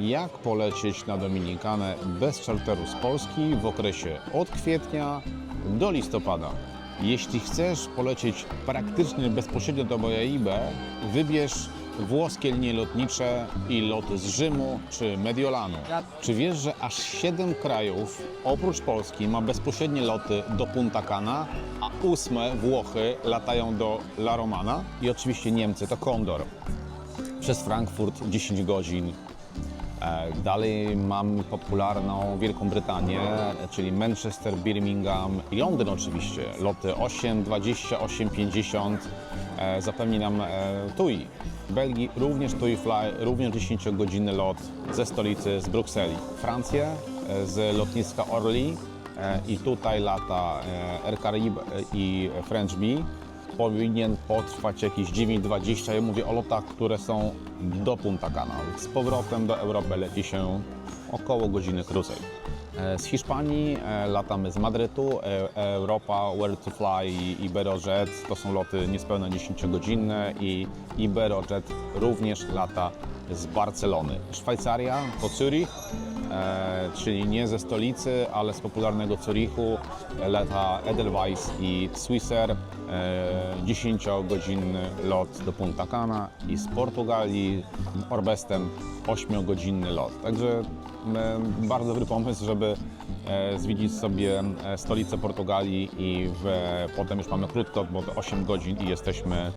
jak polecieć na Dominikanę bez czarteru z Polski w okresie od kwietnia do listopada. Jeśli chcesz polecieć praktycznie bezpośrednio do Bojaibę, wybierz włoskie linie lotnicze i loty z Rzymu czy Mediolanu. Czy wiesz, że aż 7 krajów oprócz Polski ma bezpośrednie loty do Punta Cana, a ósme Włochy latają do La Romana i oczywiście Niemcy to Kondor. Przez Frankfurt 10 godzin. E, Dalej mamy popularną Wielką Brytanię, czyli Manchester, Birmingham Londyn oczywiście. Loty 8, 28, 50 e, zapewni nam e, TUI. Belgii również TUI Fly, również 10-godzinny lot ze stolicy, z Brukseli. Francję e, z lotniska Orly i tutaj lata Air Caribe i French Bee powinien potrwać jakieś 9-20. Ja mówię o lotach, które są do Punta Cana. Z powrotem do Europy leci się około godziny krócej. E, Z Hiszpanii e, latamy z Madrytu, e, Europa, Where to Fly i Iberojet to są loty niespełna 10-godzinne i Iberojet również lata z Barcelony. Szwajcaria to Zurich, e, czyli nie ze stolicy, ale z popularnego Zurichu lata Edelweiss i Swissair, e, 10-godzinny lot do Punta Cana i z Portugalii Orbestem 8-godzinny lot. Także e, bardzo dobry pomysł, żeby e, zwiedzić sobie e, stolicę Portugalii i w, potem już mamy krótko, bo to 8 godzin i jesteśmy